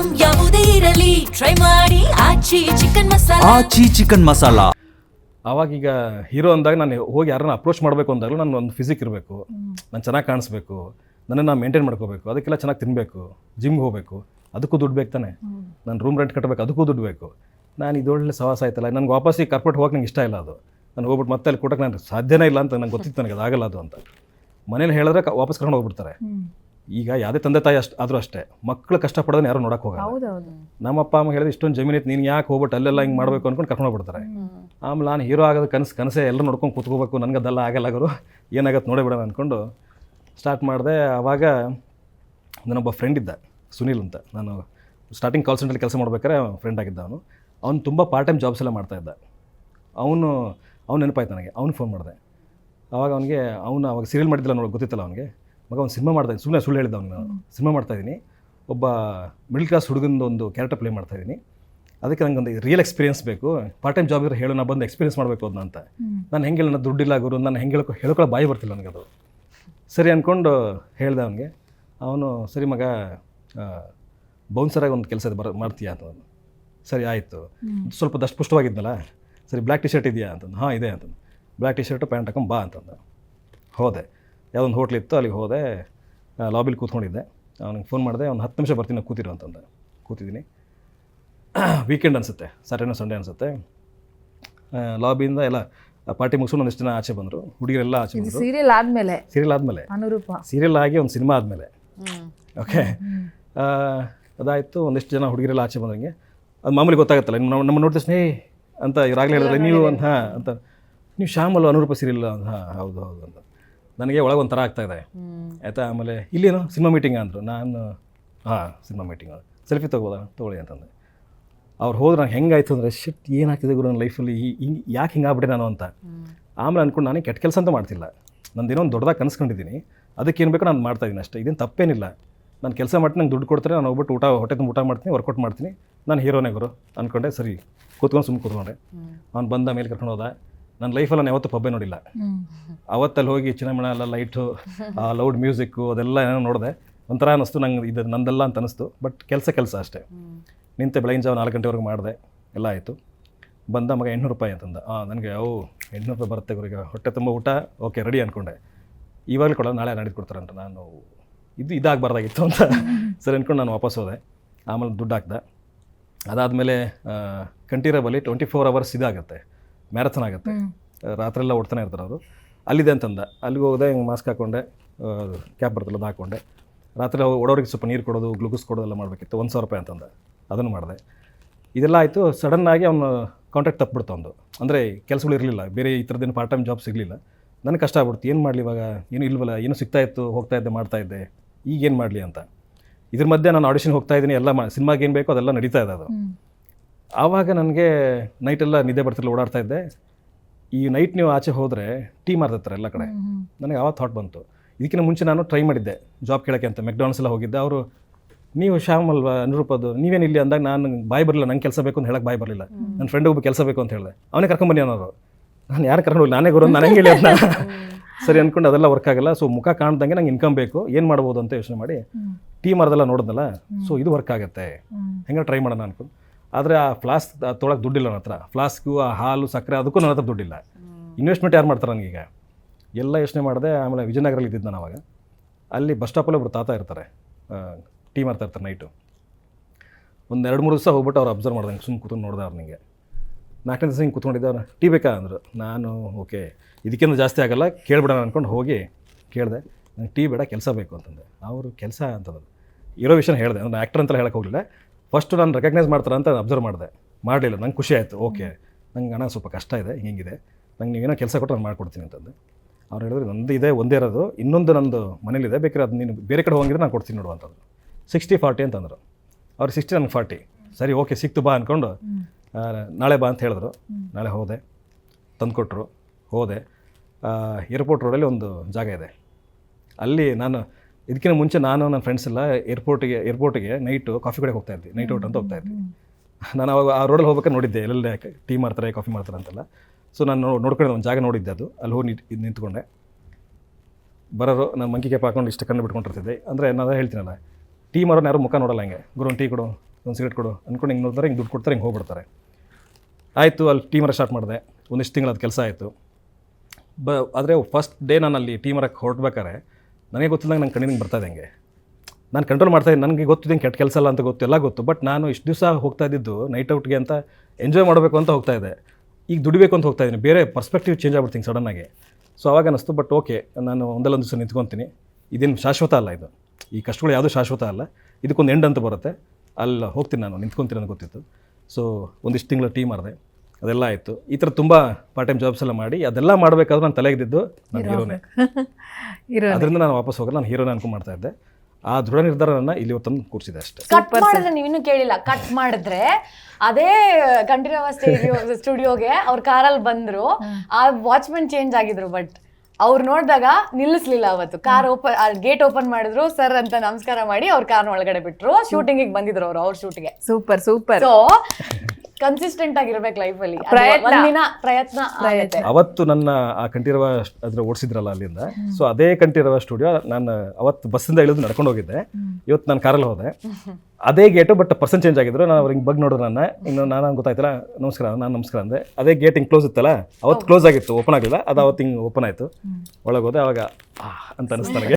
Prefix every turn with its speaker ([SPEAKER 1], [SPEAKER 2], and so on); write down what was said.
[SPEAKER 1] Item ಯಾವುದೇ ಇರಲಿ try ಮಾಡಿ. ಆಚಿ ಚಿಕನ್ ಮಸಾಲಾ.
[SPEAKER 2] ಆಚಿ ಚಿಕನ್ ಮಸಾಲ.
[SPEAKER 3] ಆವಾಗೀಗ ಹೀರೋ ಅಂದಾಗ ನಾನು ಹೋಗಿ ಯಾರನ್ನ ಅಪ್ರೋಚ್ ಮಾಡಬೇಕು ಅಂದಾಗಲೂ ನಾನು ಒಂದು ಫಿಸಿಕ್ ಇರಬೇಕು. ನಾನು ಚೆನ್ನಾಗಿ ಕಾಣಿಸ್ಬೇಕು. ನನ್ನನ್ನು ನಾನು ಮೇಂಟೈನ್ ಮಾಡ್ಕೋಬೇಕು. ಅದಕ್ಕೆಲ್ಲ ಚೆನ್ನಾಗಿ ತಿನ್ನಬೇಕು ಜಿಮ್ಗೆ ಹೋಗಬೇಕು. ಅದಕ್ಕೂ ದುಡ್ಡು ಬೇಕು ತಾನೆ. ನಾನು ರೂಮ್ ರೆಂಟ್ ಕಟ್ಟಬೇಕು ಅದಕ್ಕೂ ದುಡ್ಡು ಬೇಕು. ನಾನು ಇದೊಳ್ಳೆ ಸವಾಸ ಆಯ್ತಲ್ಲ. ನನಗೆ ವಾಪಸ್ ಈ ಕಾರ್ಪೊರೇಟ್ ಹೋಗಕ್ಕೆ ನಂಗೆ ಇಷ್ಟ ಇಲ್ಲ ಅದು. ನಾನು ಹೋಗ್ಬಿಟ್ಟು ಮತ್ತೆ ಅಲ್ಲಿ ಕೊಟ್ಟಕ್ಕೆ ನಾನು ಸಾಧ್ಯನೇ ಇಲ್ಲ ಅಂತ ನಂಗೆ ಗೊತ್ತಿತ್ತು ನನಗೆ ಅದಾಗಲ್ಲ ಅದು ಅಂತ. ಮನೇಲಿ ಹೇಳಿದ್ರೆ ವಾಪಸ್ ಕರ್ಕೊಂಡು ಹೋಗ್ಬಿಡ್ತಾರೆ. ಈಗ ಯಾವುದೇ ತಂದೆ ತಾಯಿ ಅಷ್ಟು ಆದರೂ ಅಷ್ಟೇ ಮಕ್ಕಳು ಕಷ್ಟಪಡೋದನ್ನ ಯಾರು ನೋಡಕ್ಕೆ ಹೋಗಲ್ಲ. ನಮ್ಮ ಅಪ್ಪ ಅಮ್ಮ ಹೇಳಿದ್ರೆ ಇಷ್ಟೊಂದು ಜಮೀನು ಐತೆ ನೀನು ಯಾಕೆ ಹೋಗ್ಬಿಟ್ಟು ಅಲ್ಲೆಲ್ಲ ಹಿಂಗೆ ಮಾಡಬೇಕು ಅಂದ್ಕೊಂಡು ಕರ್ಕೊಂಡು ಹೋಗ್ಬಿಡ್ತಾರೆ. ಆಮೇಲೆ ನಾನು ಹೀರೋ ಆಗೋದು ಕನಸು ಕನಸೇ ಎಲ್ಲ ನೋಡ್ಕೊಂಡು ಕೂತ್ಕೋಬೇಕು ನನಗೆ ಅದೆಲ್ಲ ಆಗಲ್ಲ ಗುರು ಏನಾಗತ್ತೆ ನೋಡೇ ಬಿಡೋಣ ಅಂದ್ಕೊಂಡು ಸ್ಟಾರ್ಟ್ ಮಾಡಿದೆ. ಆವಾಗ ನನ್ನೊಬ್ಬ ಫ್ರೆಂಡ್ ಇದ್ದ ಸುನೀಲ್ ಅಂತ. ನಾನು ಸ್ಟಾರ್ಟಿಂಗ್ ಕಾಲ್ ಸೆಂಟ್ರಲ್ಲಿ ಕೆಲಸ ಮಾಡ್ಬೇಕಾದ್ರೆ ಫ್ರೆಂಡ್ ಆಗಿದ್ದ ಅವನು. ಅವ್ನು ತುಂಬ ಪಾರ್ಟ್ ಟೈಮ್ ಜಾಬ್ಸ್ ಎಲ್ಲ ಮಾಡ್ತಾ ಇದ್ದ. ಅವನು ಅವ್ನು ನೆನಪಾಯ್ತು ನನಗೆ ಅವ್ನು ಫೋನ್ ಮಾಡಿದೆ. ಆವಾಗ ಅವನಿಗೆ ಅವನು ಅವಾಗ ಸೀರಿಯಲ್ ಮಾಡಿದ್ದಿಲ್ಲ ನೋಡಿ ಗೊತ್ತಿತ್ತಲ್ಲ ಅವನಿಗೆ. ಮಗ ಒಂದು ಸಿನಿಮಾ ಮಾಡ್ತಾ ಸುಮ್ಮನೆ ಸುಳ್ಳು ಹೇಳಿದ್ದ ಅವ್ನು ನಾನು ಸಿನಿಮಾ ಮಾಡ್ತಾಯಿದ್ದೀನಿ ಒಬ್ಬ ಮಿಡ್ಲ್ ಕ್ಲಾಸ್ ಹುಡುಗಂದು ಒಂದು ಕ್ಯಾರೆಕ್ಟರ್ ಪ್ಲೇ ಮಾಡ್ತಾಯಿದ್ದೀನಿ ಅದಕ್ಕೆ ನಂಗೆ ಒಂದು ರಿಯಲ್ ಎಕ್ಸ್ಪೀರಿಯನ್ಸ್ ಬೇಕು. ಪಾರ್ಟ್ ಟೈಮ್ ಜಾಬ್ ಇದ್ರೆ ಹೇಳು ನಾ ಬಂದು ಎಕ್ಸ್ಪೀರಿಯನ್ಸ್ ಮಾಡಬೇಕು ಅದನ್ನ ಅಂತ. ನಾನು ಹೆಂಗೆ ನನ್ನ ದುಡ್ಡಿಲ್ಲ ಗುರು ನಾನು ಹೆಂಗೆ ಹೇಳ್ಕೊ ಹೇಳ್ಕೊಳ್ಳೋ ಬಾಯಿ ಬರ್ತಿಲ್ಲ ನನಗೆ ಅದು. ಸರಿ ಅಂದ್ಕೊಂಡು ಹೇಳಿದೆ ಅವನಿಗೆ ಅವನು ಸರಿ ಮಗ ಬೌನ್ಸರಾಗಿ ಒಂದು ಕೆಲಸ ಬರ ಮಾಡ್ತೀಯಾ? ಅಂತ. ಸರಿ ಆಯಿತು. ಸ್ವಲ್ಪ ದಷ್ಟಪುಷ್ಟವಾಗಿದ್ನಲ್ಲ ಸರಿ ಬ್ಲ್ಯಾಕ್ ಟಿ ಶರ್ಟ್ ಇದೆಯಾ ಅಂತಂದು ಹಾಂ ಇದೆ ಅಂತಂದು ಬ್ಲ್ಯಾಕ್ ಟಿ ಶರ್ಟು ಪ್ಯಾಂಟ್ ಹಾಕೊಂಡು ಬಾ ಅಂತಂದು ಹೋದೆ. ಯಾವುದೊಂದು ಹೋಟ್ಲಿತ್ತು ಅಲ್ಲಿಗೆ ಹೋದೆ. ಲಾಬಿಲಿ ಕೂತ್ಕೊಂಡಿದ್ದೆ. ಅವ್ನಿಗೆ ಫೋನ್ ಮಾಡಿದೆ ಅವ್ನು ಹತ್ತು ನಿಮಿಷ ಬರ್ತೀನಿ ಕೂತಿರು ಅಂತಂದ. ಕೂತಿದ್ದೀನಿ. ವೀಕೆಂಡ್ ಅನಿಸುತ್ತೆ ಸ್ಯಾಟರ್ಡೆ ಸಂಡೇ ಅನಿಸುತ್ತೆ. ಲಾಬಿಯಿಂದ ಎಲ್ಲ ಪಾರ್ಟಿ ಮುಗಿಸ್ಕೊಂಡು ಒಂದಿಷ್ಟು ಜನ ಆಚೆ ಬಂದರು. ಹುಡುಗಿರೆಲ್ಲ ಆಚೆ ಬಂದರು.
[SPEAKER 4] ಸೀರಿಯಲ್ ಆದ್ಮೇಲೆ
[SPEAKER 3] ಸೀರಿಯಲ್ ಆದಮೇಲೆ.
[SPEAKER 4] ಅನುರೂಪ.
[SPEAKER 3] ಸೀರಿಯಲ್ ಆಗಿ ಒಂದು ಸಿನಿಮಾ ಆದಮೇಲೆ. ಓಕೆ ಅದಾಯಿತು ಒಂದಿಷ್ಟು ಜನ ಹುಡುಗರೆಲ್ಲ ಆಚೆ ಬಂದಂಗೆ ಅದು ಮಾಮೂಲಿ ಗೊತ್ತಾಗುತ್ತಲ್ಲ ನಿಮ್ಮ ನಮ್ಮ ನಮ್ಮ ನೋಡಿದ ಸ್ನೇಹಿ ಅಂತ ಇವ್ರಾಗಲೇ ಹೇಳಿದ್ರೆ ನೀವು ಅಂತ ಹಾಂ ಅಂತ. ನೀವು ಶ್ಯಾಮಲ್ ಅನುರೂಪ ಸೀರಿಯಲ್ ಹಾಂ ಹೌದು ಹೌದು ಅಂತ. ನನಗೆ ಒಳಗೆ ಒಂಥರ ಆಗ್ತಾ ಇದೆ. ಆಯಿತಾ? ಆಮೇಲೆ ಇಲ್ಲೇನು? ಸಿನಿಮಾ ಮೀಟಿಂಗ್ ಅಂದರು. ನಾನು ಹಾಂ ಸಿನಿಮಾ ಮೀಟಿಂಗ್ ಸೆಲ್ಫಿ ತೊಗೋದ ತೊಗೊಳ್ಳಿ ಅಂತಂದೆ. ಅವ್ರು ಹೋದ್ರೆ ನಂಗೆ ಹೆಂಗಾಯ್ತು ಅಂದರೆ ಶಿಟ್ ಏನಾಗ್ತಿದೆ ಗುರು ನನ್ನ ಲೈಫಲ್ಲಿ ಹಿಂಗೆ ಯಾಕೆ ಹಿಂಗಾಗ್ಬಿಟ್ಟೆ ನಾನು ಅಂತ. ಆಮೇಲೆ ಅಂದ್ಕೊಂಡು ನಾನೇ ಕೆಟ್ಟ ಕೆಲಸ ಅಂತ ಮಾಡ್ತಿಲ್ಲ. ನಂದೇನೋ ಒಂದು ದೊಡ್ಡದಾಗ ಕನಸ್ಕೊಂಡಿದ್ದೀನಿ. ಅದಕ್ಕೇನು ಬೇಕೋ ನಾನು ಮಾಡ್ತಾಯಿದ್ದೀನಿ ಅಷ್ಟೇ. ಇದೇನು ತಪ್ಪೇನಿಲ್ಲ. ನಾನು ಕೆಲಸ ಮಾಡಿ ನಂಗೆ ದುಡ್ಡು ಕೊಡ್ತಾರೆ. ನಾನು ಹೋಗ್ಬಿಟ್ಟು ಊಟ ಹೊಟ್ಟೆ ತುಂಬ ಊಟ ಮಾಡ್ತೀನಿ ವರ್ಕೌಟ್ ಮಾಡ್ತೀನಿ. ನಾನು ಹೀರೋನೇ ಗುರು. ಅಂದ್ಕೊಂಡೆ ಸರಿ ಕೂತ್ಕೊಂಡು ಸುಮ್ಮನೆ ಕೂತ್ಕೊಂಡೆ. ಅವ್ನು ಬಂದ ಮೇಲೆ ಕರ್ಕೊಂಡು ಹೋದ. ನನ್ನ ಲೈಫಲ್ಲಿ ನಾನು ಯಾವತ್ತೂ ಪಬ್ಬೆ ನೋಡಿಲ್ಲ. ಅವತ್ತಲ್ಲಿ ಹೋಗಿ ಚಿನ್ನಮಣ ಎಲ್ಲ ಲೈಟು ಲೌಡ್ ಮ್ಯೂಸಿಕ್ಕು ಅದೆಲ್ಲ ಏನೋ ನೋಡಿದೆ. ಒಂಥರ ಅನ್ನಿಸ್ತು ನಂಗೆ ಇದು ನಂದಲ್ಲ ಅಂತ ಅನ್ನಿಸ್ತು. ಬಟ್ ಕೆಲಸ ಕೆಲಸ ಅಷ್ಟೇ. ನಿಂತೆ ಬೆಳಗಿನ ಜಾವ ನಾಲ್ಕು ಗಂಟೆವರೆಗೆ ಮಾಡಿದೆ. ಎಲ್ಲ ಆಯಿತು. ಬಂದ ಮಗ ಎಂಟ್ನೂರು ರೂಪಾಯಿ ಅಂತಂದ. ಹಾಂ ನನಗೆ ಅವು ಎಂಟುನೂರು ರೂಪಾಯಿ ಬರುತ್ತೆ ಗುರಿಗೆ. ಹೊಟ್ಟೆ ತುಂಬ ಊಟ. ಓಕೆ ರೆಡಿ ಅಂದ್ಕೊಂಡೆ ಇವಾಗಲೂ ಕೊಡೋದು ನಾಳೆ ನಡೆದು ಕೊಡ್ತಾರಂತ ನಾನು. ಇದು ಇದಾಗಬಾರ್ದಾಗಿತ್ತು ಅಂತ ಸರಿ ಅಂದ್ಕೊಂಡು ನಾನು ವಾಪಸ್ ಹೋದೆ. ಆಮೇಲೆ ದುಡ್ಡು ಹಾಕ್ದೆ. ಅದಾದಮೇಲೆ ಕಂಠೀರಬಲ್ಲಿ ಟ್ವೆಂಟಿ ಫೋರ್ ಅವರ್ಸ್ ಇದಾಗುತ್ತೆ. ಮ್ಯಾರಥಾನ್ ಆಗುತ್ತೆ. ರಾತ್ರಿ ಓಡ್ತಾನೆ ಇರ್ತಾರೆ ಅವರು. ಅಲ್ಲಿದೆ ಅಂತಂದ. ಅಲ್ಲಿಗೆ ಹೋದೆ ಹಿಂಗೆ ಮಾಸ್ಕ್ ಹಾಕೊಂಡೆ ಕ್ಯಾಪ್ ಬರ್ತಲ್ಲ ಅದು ಹಾಕೊಂಡೆ. ರಾತ್ರಿ ಓಡೋರಿಗೆ ಸ್ವಲ್ಪ ನೀರು ಕೊಡೋದು ಗ್ಲುಕೋಸ್ ಕೊಡೋದು ಎಲ್ಲ ಮಾಡಬೇಕಿತ್ತು. ಒಂದು ಸಾವಿರ ರೂಪಾಯಿ ಅಂತಂದ. ಅದನ್ನು ಮಾಡಿದೆ. ಇದೆಲ್ಲ ಆಯಿತು. ಸಡನ್ನಾಗಿ ಅವನು ಕಾಂಟ್ಯಾಕ್ಟ್ ತಪ್ಪಿಬಿಡ್ತು ಅವನು ಅಂದರೆ ಕೆಲಸಗಳು ಇರಲಿಲ್ಲ. ಬೇರೆ ಈ ಥರದ್ದೇನು ಪಾರ್ಟ್ ಟೈಮ್ ಜಾಬ್ ಸಿಗಲಿಲ್ಲ. ನನಗೆ ಕಷ್ಟ ಆಗ್ಬಿಡ್ತು. ಏನು ಮಾಡಲಿ ಇವಾಗ? ಏನು ಇಲ್ವಲ್ಲ. ಏನು ಸಿಗ್ತಾ ಇತ್ತು ಹೋಗ್ತಾ ಇದ್ದೆ ಮಾಡ್ತಾ ಇದ್ದೆ. ಈಗೇನು ಮಾಡಲಿ ಅಂತ. ಇದ್ರ ಮಧ್ಯೆ ನಾನು ಆಡಿಷನ್ ಹೋಗ್ತಾ ಇದ್ದೀನಿ ಎಲ್ಲ ಮಾ ಸಿನಿಮಾಗೆ ಏನು ಬೇಕೋ ಅದೆಲ್ಲ ನಡೀತಾ ಇದೆ ಅದು. ಆವಾಗ ನನಗೆ ನೈಟೆಲ್ಲ ನಿದ್ದೆ ಬರ್ತಿಲ್ಲ ಓಡಾಡ್ತಾ ಇದ್ದೆ. ಈ ನೈಟ್ ನೀವು ಆಚೆ ಹೋದರೆ ಟೀ ಮಾರ್ತಿರ್ತಾರೆ ಎಲ್ಲ ಕಡೆ. ನನಗೆ ಆವಾಗ ಥಾಟ್ ಬಂತು. ಇದಕ್ಕಿಂತ ಮುಂಚೆ ನಾನು ಟ್ರೈ ಮಾಡಿದ್ದೆ ಜಾಬ್ ಕೇಳೋಕ್ಕೆ ಅಂತ ಮೆಕ್ಡಾನಲ್ಸ್ ಎಲ್ಲ ಹೋಗಿದ್ದೆ. ಅವರು ನೀವು ಶ್ಯಾಮ್ ಅಲ್ವಾ ಅನುರೂಪದ್ದು ನೀವೇನು ಇಲ್ಲಿ ಅಂದಾಗ ನಾನು ಬಾಯ್ ಬರಲಿಲ್ಲ ನಂಗೆ ಕೆಲಸ ಬೇಕು ಅಂತ ಹೇಳಕ್ಕೆ ಬಾಯ್ ಬರಲಿಲ್ಲ. ನನ್ನ ಫ್ರೆಂಡ್ ಒಬ್ಬ ಕೆಲಸ ಬೇಕು ಅಂತ ಹೇಳಿದೆ. ಅವನೇ ಕರ್ಕೊಂಬನ್ನಿ ಅನ್ನೋರು. ನಾನು ಯಾರು ಕರ್ಕೊಂಡು ಹೋಗಿ ನಾನೇ ಗುರು ನಾನು ಹೆಂಗೆ ಹೇಳಿ ಅದನ್ನ ಸರಿ ಅಂದ್ಕೊಂಡು ಅದೆಲ್ಲ ವರ್ಕ್ ಆಗಲ್ಲ. ಸೊ ಮುಖ ಕಾಣ್ದಂಗೆ ನಂಗೆ ಇನ್ಕಮ್ ಬೇಕು. ಏನು ಮಾಡ್ಬೋದು ಅಂತ ಯೋಚನೆ ಮಾಡಿ ಟೀ ಮಾರ್ದೆಲ್ಲ ನೋಡಿದ್ನಲ್ಲ? ಸೊ ಇದು ವರ್ಕ್ ಆಗುತ್ತೆ. ಹೆಂಗೆ ಟ್ರೈ ಮಾಡೋಣ ಅನ್ಕೊಂಡು. ಆದರೆ ಆ ಫ್ಲಾಸ್ಕ್ ತೊಳಕ್ಕೆ ದುಡ್ಡಿಲ್ಲ ನನ್ನ ಹತ್ರ. ಫ್ಲಾಸ್ಕು ಆ ಹಾಲು, ಸಕ್ಕರೆ ಅದಕ್ಕೂ ನನ್ನ ಹತ್ರ ದುಡ್ಡಿಲ್ಲ. ಇನ್ವೆಸ್ಟ್ಮೆಂಟ್ ಯಾರು ಮಾಡ್ತಾರೆ ನನಗೀಗ? ಎಲ್ಲ ಯೋಚನೆ ಮಾಡಿದೆ, ಆಮೇಲೆ ವಿಜಯನಗರಲ್ಲಿ ಇದ್ದಿದ್ದು ನಾನು ಅವಾಗ. ಅಲ್ಲಿ ಬಸ್ ಸ್ಟಾಪಲ್ಲಿ ಒಬ್ಬರು ತಾತ ಇರ್ತಾರೆ. ಟೀ ಮಾಡ್ತಾ ಇರ್ತಾರೆ ನೈಟು. ಒಂದು ಎರಡು ಮೂರು ದಿವಸ ಹೋಗ್ಬಿಟ್ಟು ಅವ್ರು ಅಬ್ಸರ್ವ್ ಮಾಡ್ದಂಗೆ ಸುಮ್ಮನೆ ಕೂತ್ಕೊಂಡು ನೋಡಿದೆ ಅವ್ರು ನನಗೆ ನಾಲ್ಕನೇ ದಿವಸ ಹಿಂಗೆ ಕೂತ್ಕೊಂಡಿದ್ದೆ ಅವ್ರು ಟೀ ಬೇಕಾ? ಅಂದರು. ನಾನು, ಓಕೆ. ಇದಕ್ಕಿಂತ ಜಾಸ್ತಿ ಆಗೋಲ್ಲ, ಕೇಳ್ಬಿಡೋಣ ಅಂದ್ಕೊಂಡು ಹೋಗಿ ಕೇಳಿದೆ. ನಂಗೆ ಟೀ ಬೇಡ, ಕೆಲಸ ಬೇಕು ಅಂತಂದೆ. ಅವರು, ಕೆಲಸ ಅಂತಂದ್ರು ಇರೋ ವಿಷಯ ಹೇಳಿದೆ. ನಾನು ಆ್ಯಕ್ಟರ್ ಅಂತ ಹೇಳಕ್ಕೆ ಹೋಗಲಿಲ್ಲ. ಫಸ್ಟು ನಾನು ರೆಕಗ್ನೈಸ್ ಮಾಡ್ತಾರೆ ಅಂತ ಅಬ್ಸರ್ವ್ ಮಾಡಿದೆ. ಮಾಡಲಿಲ್ಲ. ನಂಗೆ ಖುಷಿ ಆಯಿತು. ಓಕೆ ನಂಗೆ ಹಣ ಸ್ವಲ್ಪ ಕಷ್ಟ ಇದೆ ಹಿಂಗಿದೆ. ನಂಗೆ ನೀವೇನೋ ಕೆಲಸ ಕೊಟ್ಟು ನಾನು ಮಾಡ್ಕೊಡ್ತೀನಿ ಅಂತಂದು. ಅವ್ರು ಹೇಳಿದ್ರು, ನಂದು ಇದೆ, ಒಂದೇ ಇರೋದು. ಇನ್ನೊಂದು ನಂದು ಮನೇಲಿದೆ. ಬೇಕಾದ್ರೆ ಅದು ನೀನು ಬೇರೆ ಕಡೆ ಹೋಗಿದ್ರೆ ನಾನು ಕೊಡ್ತೀನಿ ನೋಡು ಅಂತಂದು ಸಿಕ್ಸ್ಟಿ ಫಾರ್ಟಿ ಅಂತಂದರು. ಅವ್ರು ಸಿಕ್ಸ್ಟಿ ನನಗೆ ಫಾರ್ಟಿ ಸರಿ ಓಕೆ ಸಿಕ್ತು ಬಾ ಅಂದ್ಕೊಂಡು ನಾಳೆ ಬಾ ಅಂತ ಹೇಳಿದ್ರು. ನಾಳೆ ಹೋದೆ. ತಂದುಕೊಟ್ರು. ಹೋದೆ. ಏರ್ಪೋರ್ಟ್ ರೋಡಲ್ಲಿ ಒಂದು ಜಾಗ ಇದೆ. ಅಲ್ಲಿ ನಾನು ಇದಕ್ಕಿಂತ ಮುಂಚೆ ನಾನು ನನ್ನ ಫ್ರೆಂಡ್ಸ್ ಎಲ್ಲ ಏರ್ಪೋರ್ಟಿಗೆ ಏರ್ಪೋರ್ಟಿಗೆ ನೈಟು ಕಾಫಿ ಕಡೆ ಹೋಗ್ತಾ ಇದ್ವಿ ನೈಟ್ ಔಟ್ ಅಂತ ಹೋಗ್ತಾ ಇದ್ದೆ ನಾನು ಅವಾಗ ಆ ರೋಡಲ್ಲಿ ಹೋಗ್ಬೇಕಾದ್ರೆ ನೋಡಿದ್ದೆ, ಎಲ್ಲೆಲ್ಲ ಟೀ ಮಾಡ್ತಾರೆ ಕಾಫಿ ಮಾಡ್ತಾರೆ ಅಂತೆಲ್ಲ. ಸೊ ನಾನು ನೋಡ್ಕೊಂಡು ಒಂದು ಜಾಗ ನೋಡಿದ್ದೆ ಅದು, ಅಲ್ಲಿ ಹೋಗಿ ಇದು ನಿಂತ್ಕೊಂಡೆ. ಬರೋರು ನಾನು ಮಂಕಿ ಕ್ಯಾಪ್ ಹಾಕೊಂಡು ಇಷ್ಟು ಕಣ್ಣು ಬಿಟ್ಕೊಂಡಿರ್ತಿದ್ದೆ. ಅಂದರೆ ನಾನು ಹೇಳ್ತೀನಲ್ಲ ಟೀ ಮಾರೋನು ಯಾರು ಮುಖ ನೋಡಲ್ಲ ಹಂಗೆ. ಗುರು ಟೀ ಕೊಡು, ಒಂದು ಸಿಗರೇಟ್ ಕೊಡು ಅಂದ್ಕೊಂಡು ಹಿಂಗೆ ನೋಡ್ತಾರೆ, ಹಿಂಗೆ ದುಡ್ಡು ಕೊಡ್ತಾರೆ, ಹಿಂಗೆ ಹೋಗ್ಬಿಡ್ತಾರೆ. ಆಯಿತು, ಅಲ್ಲಿ ಟೀ ಮರ ಸ್ಟಾರ್ಟ್ ಮಾಡಿದೆ. ಒಂದಿಷ್ಟು ತಿಂಗಳು ಅದು ಕೆಲಸ ಆಯಿತು. ಬ, ಆದರೆ ಫಸ್ಟ್ ಡೇ ನಾನು ಅಲ್ಲಿ ಟೀ ಮರಕ್ಕೆ ಹೊರಟ್ಬೇಕಾರೆ ನನಗೆ ಗೊತ್ತಿಲ್ಲದಂಗೆ ನಂಗೆ ಕಣ್ಣಿಗೆ ಬರ್ತಾ ಇದೆ ನಾನು ಕಂಟ್ರೋಲ್ ಮಾಡ್ತಾ ನನಗೆ ಗೊತ್ತಿದ್ದಂಗೆ ಕೆಟ್ಟ ಕೆಲಸ ಅಲ್ಲ ಅಂತ ಗೊತ್ತು, ಎಲ್ಲ ಗೊತ್ತು. ಬಟ್ ನಾನು ಇಷ್ಟು ದಿವಸ ಹೋಗ್ತಾ ಇದ್ದಿದ್ದು ನೈಟ್ ಔಟ್ಗೆ ಅಂತ ಎಂಜಾಯ್ ಮಾಡಬೇಕು ಅಂತ ಹೋಗ್ತಾ ಇದ್ದೆ ಈಗ ದುಡಿಬೇಕು ಅಂತ ಹೋಗ್ತಾ ಇದ್ದೀನಿ. ಬೇರೆ ಪರ್ಸ್ಪೆಕ್ಟಿವ್ ಚೇಂಜ್ ಆಗ್ಬಿಡ್ತೀನಿ ಸಡನ್ನಾಗಿ ಸೊ ಅವಾಗ ಅನ್ನಿಸ್ತು ಬಟ್ ಓಕೆ ನಾನು ಒಂದಲ್ಲೊಂದು ದಿವಸ ನಿಂತ್ಕೊತೀನಿ. ಇದೇನು ಶಾಶ್ವತ ಅಲ್ಲ ಇದು. ಈ ಕಷ್ಟಗಳು ಯಾವುದೂ ಶಾಶ್ವತ ಅಲ್ಲ. ಇದಕ್ಕೊಂದು ಎಂಡ್ ಅಂತ ಬರುತ್ತೆ. ಅಲ್ಲಿ, ಹೋಗ್ತೀನಿ ನಾನು. ನಿಂತ್ಕೊತೀನಿ ಅಂತ ಗೊತ್ತಿತ್ತು. ಸೊ ಒಂದಿಷ್ಟು ತಿಂಗಳು ಟೀ ಮಾಡಿದೆ. ಅದೆಲ್ಲ ಆಯಿತು. ಈ ಥರ ತುಂಬ ಪಾರ್ಟ್ ಟೈಮ್ ಜಾಬ್ಸ್ ಎಲ್ಲ ಮಾಡಿ ಅದೆಲ್ಲ ಮಾಡಬೇಕಾದ್ರೆ ನಾನು ತಲೆಗಿದ್ದು ನಾನು ಹೀರೋನೇ.
[SPEAKER 2] ಇರೋ
[SPEAKER 3] ಅದರಿಂದ ನಾನು ವಾಪಸ್ ಹೋಗಲ್ಲ ನಾನು ಹೀರೋನೇ ಅನ್ಕೊಂಡು ಮಾಡ್ತಾ ಇದ್ದೆ. ಆ ದೃಢ ನಿರ್ಧಾರ ನನ್ನ ಇಲ್ಲಿ ತಂದು ಕೂರಿಸಿದೆ ಅಷ್ಟೇ.
[SPEAKER 4] ಕಟ್ ಮಾಡಿದ್ರೆ ನೀವು ಇನ್ನೂ ಕೇಳಿಲ್ಲ. ಕಟ್ ಮಾಡಿದ್ರೆ ಅದೇ ಕಂಟಿನ್ಯೂ ಸ್ಟುಡಿಯೋ ಸ್ಟುಡಿಯೋಗೆ ಅವ್ರ ಕಾರಲ್ಲಿ ಬಂದರು. ಆ ವಾಚ್ಮನ್ ಚೇಂಜ್ ಆಗಿದ್ರು ಬಟ್ ಅವ್ರು ನೋಡಿದಾಗ ನಿಲ್ಲಿಸ್ಲಿಲ್ಲ ಅವತ್ತು. ಕಾರ್ ಓಪನ್ ಗೇಟ್ ಓಪನ್ ಮಾಡಿದ್ರು ಸರ್ ಅಂತ ನಮಸ್ಕಾರ ಮಾಡಿ ಅವ್ರ ಕಾರ್ ಒಳಗಡೆ ಬಿಟ್ರು. ಶೂಟಿಂಗಿಗೆ ಬಂದಿದ್ರು ಅವರು ಅವ್ರ ಶೂಟಿಗೆ
[SPEAKER 2] ಸೂಪರ್ ಸೂಪರ್
[SPEAKER 4] ಸೊ ಕನ್ಸಿಸ್ಟೆಂಟ್ ಆಗಿರ್ಬೇಕು ಲೈಫಲ್ಲಿ
[SPEAKER 2] ಪ್ರಯತ್ನ.
[SPEAKER 4] ಒಂದಿನ ಪ್ರಯತ್ನ ಆಗುತ್ತೆ.
[SPEAKER 3] ಅವತ್ತು ನನ್ನ ಆ ಕಂಠೀರವ ಅದ್ರ ಓಡಿಸಿದ್ರಲ್ಲ ಅಲ್ಲಿಂದ. ಸೊ ಅದೇ ಕಂಠೀರವ ಸ್ಟುಡಿಯೋ ನಾನು ಅವತ್ತು ಬಸ್ಸಿಂದ ಇಳಿದು ನಡ್ಕೊಂಡು ಹೋಗಿದ್ದೆ. ಇವತ್ತು ನಾನು ಕಾರಲ್ಲಿ ಹೋದೆ. ಅದೇ ಗೇಟು ಬಟ್ ಪರ್ಸನ್ ಚೇಂಜ್ ಆಗಿದ್ರು. ನಾನು ಅವ್ರಿಗೆ ಬಗ್ ನೋಡಿದ್ರು ನನ್ನ. ಇನ್ನು ನಾನು ಗೊತ್ತಾಯ್ತಲ್ಲ ನಮಸ್ಕಾರ ನಾನು ನಮಸ್ಕಾರ ಅಂದೆ. ಅದೇ ಗೇಟ್ ಹಿಂಗೆ ಕ್ಲೋಸ್ ಇತ್ತಲ್ಲ ಅವತ್ತು ಕ್ಲೋಸ್ ಆಗಿತ್ತು ಓಪನ್ ಆಗಲಿಲ್ಲ ಅದು ಅವತ್ತು ಹಿಂಗೆ ಓಪನ್ ಆಯಿತು. ಒಳಗೋದೆ ಹೋದೆ ಅವಾಗ ಆ ಅಂತ ಅನಿಸ್ತು ನನಗೆ.